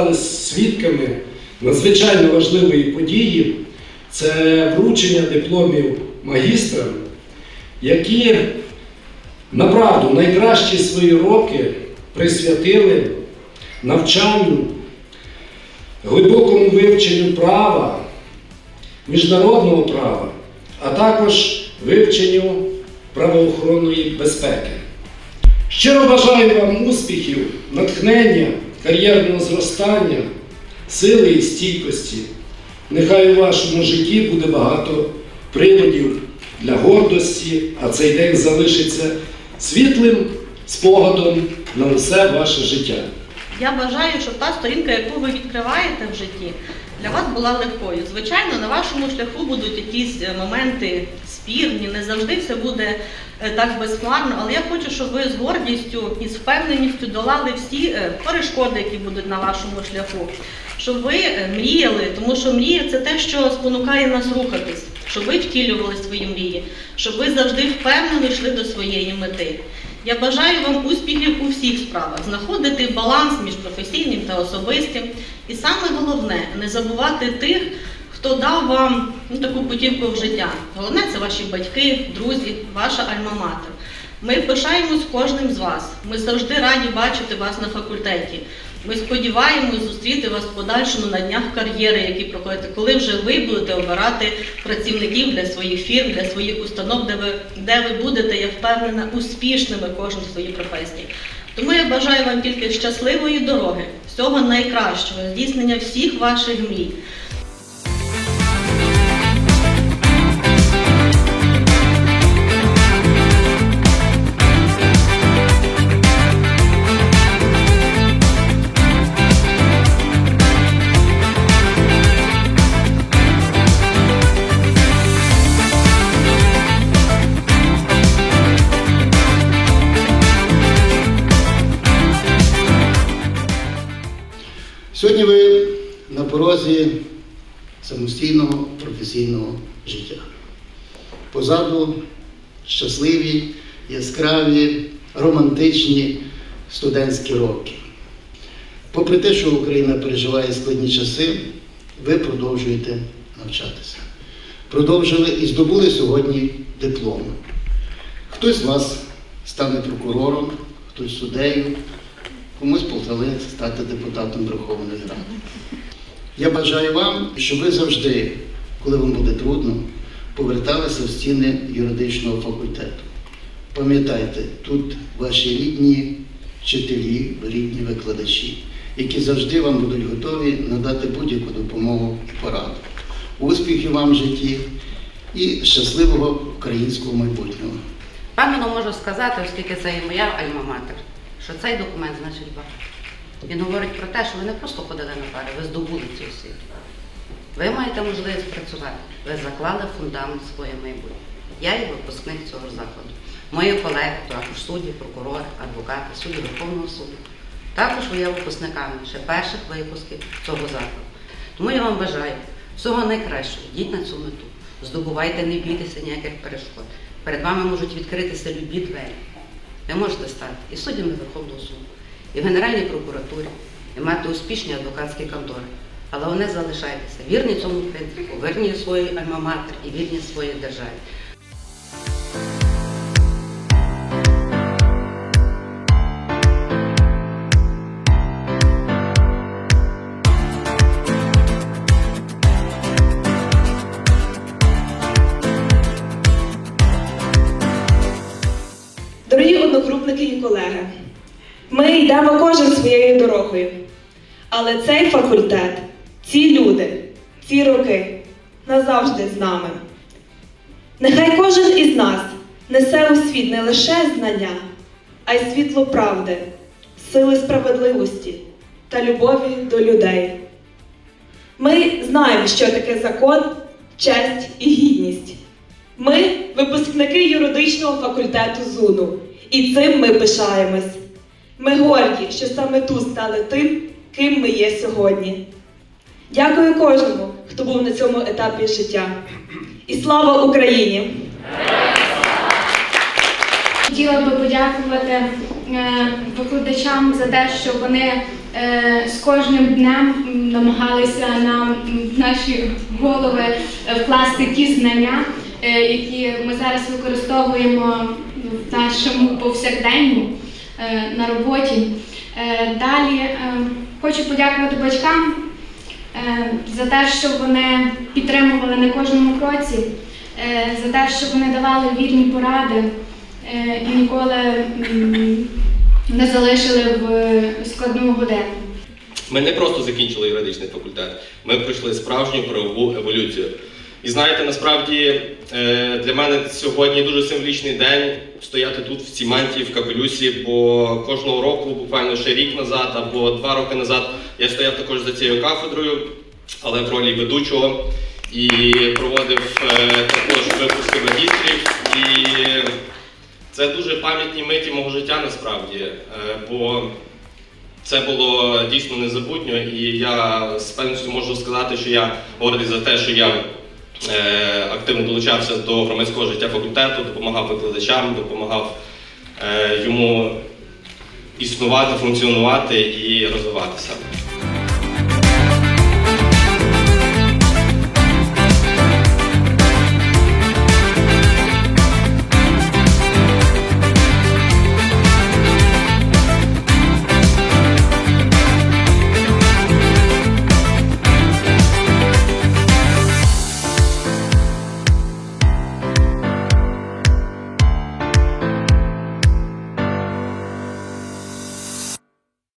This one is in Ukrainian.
стали свідками надзвичайно важливої події. Це вручення дипломів магістра, які направду найкращі свої роки присвятили навчанню, глибокому вивченню права, міжнародного права, а також вивченню правоохоронної безпеки. Щиро бажаю вам успіхів, натхнення, кар'єрного зростання, сили і стійкості. Нехай у вашому житті буде багато приводів для гордості, а цей день залишиться світлим спогадом на усе ваше життя. Я бажаю, щоб та сторінка, яку ви відкриваєте в житті, для вас була легкою. Звичайно, на вашому шляху будуть якісь е, моменти спірні, не завжди все буде е, так безхмарно, але я хочу, щоб ви з гордістю і з впевненістю долали всі е, перешкоди, які будуть на вашому шляху. Щоб ви е, мріяли, тому що мрія це те, що спонукає нас рухатись, щоб ви втілювали свої мрії, щоб ви завжди впевнено йшли до своєї мети. Я бажаю вам успіхів у всіх справах, знаходити баланс між професійним та особистим. І саме головне не забувати тих, хто дав вам ну, таку путівку в життя. Головне це ваші батьки, друзі, ваша альма-матер. Ми пишаємось кожним з вас. Ми завжди раді бачити вас на факультеті. Ми сподіваємось зустріти вас в подальшому на днях кар'єри, які проходите, коли вже ви будете обирати працівників для своїх фірм, для своїх установ, де ви, де ви будете, я впевнена, успішними кожен в своїй професії. Тому я бажаю вам тільки щасливої дороги, всього найкращого, здійснення всіх ваших мрій. На порозі самостійного професійного життя. Позаду щасливі, яскраві, романтичні студентські роки. Попри те, що Україна переживає складні часи, ви продовжуєте навчатися. Продовжили і здобули сьогодні диплом. Хтось з вас стане прокурором, хтось суддею, комусь полтали стати депутатом Верховної Ради. Я бажаю вам, щоб ви завжди, коли вам буде трудно, поверталися в стіни юридичного факультету. Пам'ятайте, тут ваші рідні вчителі, рідні викладачі, які завжди вам будуть готові надати будь-яку допомогу і пораду. Успіхів вам в житті і щасливого українського майбутнього. Певно можу сказати, оскільки це і моя альма-матер, що цей документ значить багато. Він говорить про те, що ви не просто ходили на пари, ви здобули цю освіту. Ви маєте можливість працювати. Ви заклали фундамент своє майбутнє. Я є випускник цього закладу. Мої колеги, також судді, прокурори, адвокати, судді Верховного суду, також ви є випускниками ще перших випусків цього закладу. Тому я вам бажаю всього найкращого. Йдіть на цю мету. Здобувайте, не бійтеся ніяких перешкод. Перед вами можуть відкритися любі двері. Ви можете стати і суддями Верховного суду, і в Генеральній прокуратурі, і мати успішні адвокатські контори. Але вони залишайтеся вірні цьому принципу, вірні своїй альма-матер і вірні своїй державі. Дорогі одногрупники і колеги, ми йдемо кожен своєю дорогою. Але цей факультет, ці люди, ці роки назавжди з нами. Нехай кожен із нас несе у світ не лише знання, а й світло правди, сили справедливості та любові до людей. Ми знаємо, що таке закон, честь і гідність. Ми випускники юридичного факультету ЗУНу, і цим ми пишаємось. Ми горді, що саме тут стали тим, ким ми є сьогодні. Дякую кожному, хто був на цьому етапі життя. І слава Україні! Хотіла би подякувати е, викладачам за те, що вони е, з кожним днем намагалися нам в наші голови е, вкласти ті знання, які ми зараз використовуємо в нашому повсякденні на роботі. Е, Далі е, хочу подякувати батькам е, за те, що вони підтримували на кожному кроці, е, за те, що вони давали вірні поради е, і ніколи не залишили в складну годину. Ми не просто закінчили юридичний факультет, ми пройшли справжню правову еволюцію. І знаєте, насправді е, для мене сьогодні дуже символічний день стояти тут в цій мантії, в капелюсі, бо кожного року, буквально ще рік назад або два роки назад, я стояв також за цією кафедрою, але в ролі ведучого і проводив е, також випуски магістрів. І це дуже пам'ятні миті мого життя насправді, е, бо це було дійсно незабутньо, і я з певністю можу сказати, що я гордий за те, що я активно долучався до громадського життя факультету, допомагав викладачам, допомагав е, йому існувати, функціонувати і розвиватися.